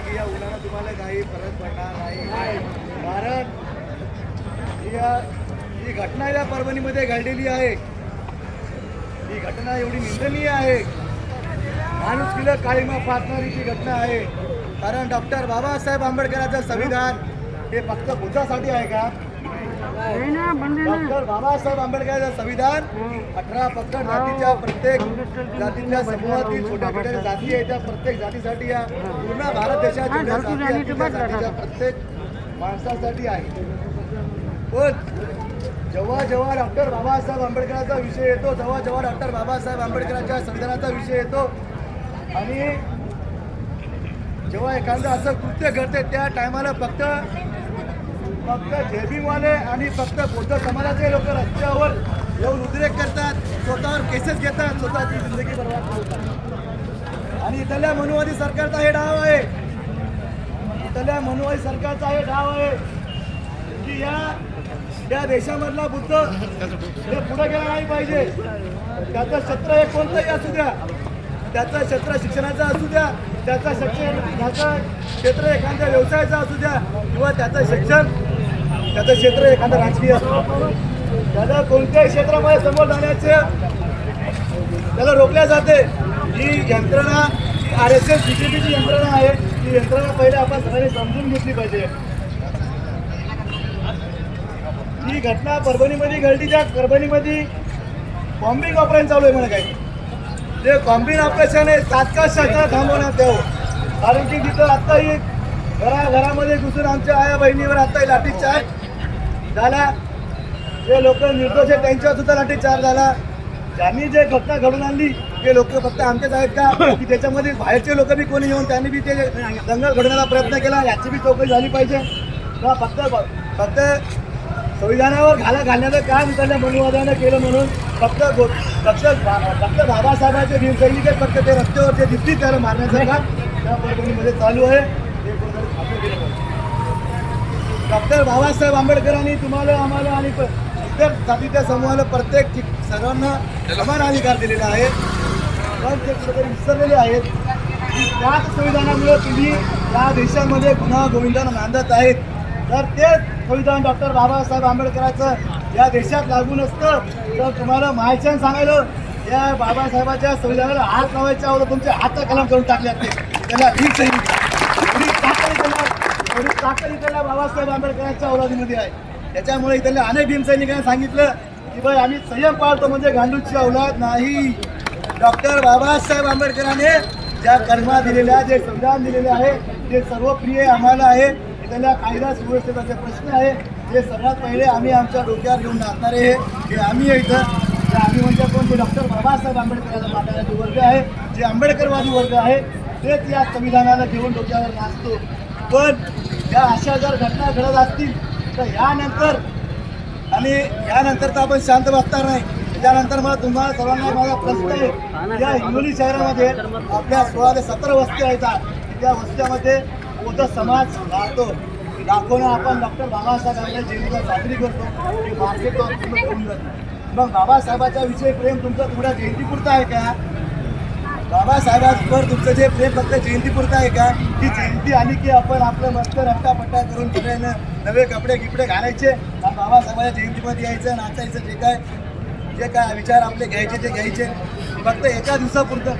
की या उन्हानं तुम्हाला काही फरक पडणार नाही. कारण या ही घटना या परभणीमध्ये घडलेली आहे. ही घटना एवढी निंदनीय आहे. माणूस माणुसकीला काळीमा फाटणारी जी घटना आहे. कारण डॉक्टर बाबासाहेब आंबेडकरांचं संविधान हे फक्त भुजासाठी आहे का? डॉक्टर बाबासाहेब आंबेडकरांचं संविधान अठरा पकड जातीच्या प्रत्येक जातीच्या समूहातील छोट्या छोट्या जाती आहेत त्या प्रत्येक जातीसाठी या पूर्ण भारत त्या जातीच्या प्रत्येक माणसासाठी आहे. पण जेव्हा जेव्हा डॉक्टर बाबासाहेब आंबेडकरांचा विषय येतो जेव्हा जेव्हा डॉक्टर बाबासाहेब आंबेडकरांच्या संविधानाचा विषय येतो आणि जेव्हा एखादं असं कृत्य घडते त्या टायमाला फक्त फक्त जेबीवाले आणि फक्त बौद्ध समाजाचे लोक रस्त्यावर येऊन उद्रेक करतात स्वतःवर केसेस घेतात स्वतःची जिंदगी बर्बाद करतात. आणि इथल्या मनुवादी सरकारचा हे डाव आहे. इथल्या मनुवादी सरकारचा हे डाव आहे की या या देशामधला बुद्ध हे पुढे गेला नाही पाहिजे. त्याचं क्षेत्र हे कोणतंही असू द्या. त्याचं क्षेत्र शिक्षणाचं असू द्या. त्याचं शिक्षण त्याचं क्षेत्र एखाद्या व्यवसायाचं असू द्या. किंवा त्याचं शिक्षण त्याचं क्षेत्र एखादं राजकीय असतो त्याला कोणत्याही क्षेत्रामध्ये समोर जाण्याचं त्याला रोखल्या जाते. ही यंत्रणा आर एस एस बीजेपीची यंत्रणा आहे. ती यंत्रणा पहिले आपण सगळ्यांनी समजून घेतली पाहिजे. ही घटना परभणीमध्ये घडली. त्या परभणीमध्ये बॉम्बिंग ऑपरेशन चालू आहे म्हणा काही. ते कॉम्बिंग ऑपरेशन हे तात्काळ शासन थांबवण्यात यावं. कारण की तिथं आत्ताही घरा घरामध्ये घुसून आमच्या आया बहिणीवर आत्ताही लाठीचार्ज झाला. जे लोक निर्दोष आहेत त्यांच्यावर सुद्धा लाठीचार्ज झाला. ज्यांनी जे घटना घडून आणली ते लोक फक्त आमचेच आहेत का? की त्याच्यामध्ये बाहेरचे लोक बी कोणी येऊन त्यांनी बी ते दंगल घडवण्याचा प्रयत्न केला याची बी चौकशी झाली पाहिजे. का फक्त फक्त संविधानावर घाला घालण्याचं काम इकडल्या मनुवादानं केलं म्हणून फक्त फक्त फक्त बाबासाहेबांचे भीम सैनिकच फक्त ते रस्त्यावर जे दिसतील त्याला मारण्याचं काम त्या परभणीमध्ये चालू आहे हे कुठेतरी थांबलं गेलं पाहिजे. डॉक्टर बाबासाहेब आंबेडकरांनी तुम्हाला आम्हाला आणि प- इतर जातीच्या समूहाला प्रत्येक सर्वांना समान अधिकार दिलेला आहे. पण ते कुठेतरी विसरलेले आहेत. की त्याच संविधानामुळे तुम्ही या देशामध्ये गुन्हा गोविंदांना नांदत आहेत. तर तेच संविधान डॉक्टर बाबासाहेब आंबेडकरांचं या देशात लागू नसतं. तर तुम्हाला मायच्यान सांगायला या बाबासाहेबाच्या संविधानाला हात लावायच्या अगोदर तुमचे हात कलम करून टाकले असते. त्याला आहे सैनिक एवढी ताकद इथल्या एवढी ताकद इथल्या बाबासाहेब आंबेडकरांच्या औलादीमध्ये आहे. त्याच्यामुळे इथल्या अनेक भीमसैनिकांनी सांगितलं की बाई आम्ही संयम पाळतो म्हणजे गांडूची औलाद नाही. डॉक्टर बाबासाहेब आंबेडकरांनी ज्या कर्मा दिलेल्या जे संविधान दिलेले आहे ते सर्व प्रिय आम्हाला आहे. इथल्या कायदा सुव्यवस्थेचा जे प्रश्न आहे. ते सर्वात पहिले आम्ही आमच्या डोक्यावर घेऊन नाचणारे हे आम्ही इथं. आम्ही म्हणजे कोण? जे डॉक्टर बाबासाहेब आंबेडकरांना मानणारा जो वर्ग आहे. जे आंबेडकरवादी वर्ग आहे तेच या संविधानाला घेऊन डोक्यावर नाचतो. पण या अशा जर घटना घडत असतील तर यानंतर आणि यानंतर तर आपण शांत बसणार नाही. त्यानंतर मला तुम्हाला सर्वांना माझा प्रश्न आहे. या हिंगोली शहरामध्ये आपल्या सोळा ते सतरा वस्त्या येतात त्या वस्त्यामध्ये मोठा समाज राहतो. दाखवणं आपण डॉक्टर बाबासाहेब आंबेडकर जयंतीला साजरी करतो. मार्केट मग बाबासाहेबाच्या विषयी प्रेम तुमचं थोड्या जयंतीपुरतं आहे का? बाबासाहेबांवर तुमचं जे प्रेम फक्त जयंतीपुरतं आहे का? ती जयंती आली की आपण आपलं मस्त रट्टापट्टा करून सगळ्यांना नवे कपडे गिपडे घालायचे? बाबासाहेबांच्या जयंतीमध्ये यायचं नाचायचं जे काय जे काय विचार आपले घ्यायचे ते घ्यायचे. फक्त एका दिवसापुरतं.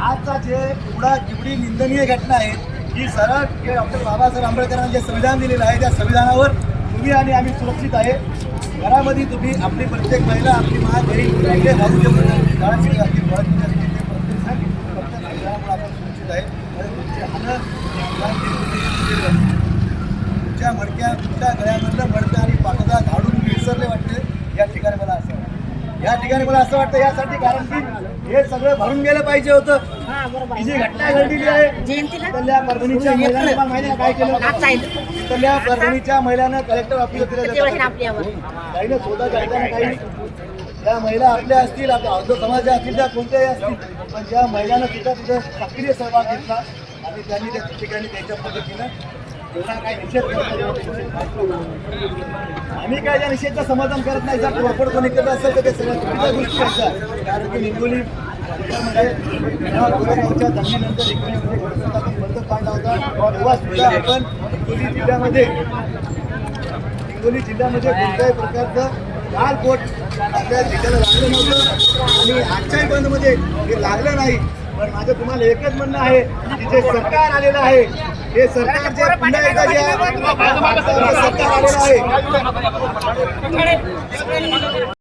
आजचा जे एवढा एवढी निंदनीय घटना आहे ही सरळ जे डॉक्टर बाबासाहेब आंबेडकरांनी जे संविधान दिलेलं आहे त्या संविधानावर तुम्ही आणि आम्ही सुरक्षित आहे. घरामध्ये तुम्ही आपली प्रत्येक महिला आपली मा बहीण भाऊ जे बाळाचे असतील, बाळाचे असतील, ते प्रत्येक जण फक्त संविधानामुळे आपण सुरक्षित आहे आणि तुमचे हाणं तुमच्या मडक्या तुमच्या गळ्यामधलं मडकं आणि पाकदा झाडून तुम्ही विसरले वाटते या ठिकाणी मला असं वाटतं या ठिकाणी मला असं वाटतं यासाठी कारण की हे सगळं भरून गेलं पाहिजे होतं. ही जी घटना घडलेली आहे इथल्या परभणीच्या महिलांनी माहिती काय केलं? इथल्या परभणीच्या महिलांना कलेक्टर ऑफिस काही शोधा जायचं काही. ज्या महिला आपल्या असतील आपल्या औद्योग समाजाच्या असतील त्या कोणत्याही असतील पण ज्या महिलांना सुद्धा तिथं सक्रिय सहभाग घेतला. आणि त्यांनी त्या ठिकाणी त्यांच्या पद्धतीनं आम्ही काय या निषेधचं समाधान करत नाही जर वापर कोणी करत असेल तर ते सगळ्या चुकीच्या गोष्टी असतात कारण की हिंगोली जिल्ह्यामध्ये जेव्हा हिंगोलीमध्ये बंद पाडला होता. तेव्हा सुद्धा आपण हिंगोली जिल्ह्यामध्ये हिंगोली जिल्ह्यामध्ये कोणत्याही प्रकारचं लाल पोट आपल्या जिल्ह्याला लागलं नव्हतं. आणि आजच्याही बंदमध्ये हे लागलं नाही. पण माझं तुम्हाला एकच म्हणणं आहे की जे सरकार आलेलं आहे हे सरकार जे पुन्हा एकदा जे आहे, सरकार आलेलं आहे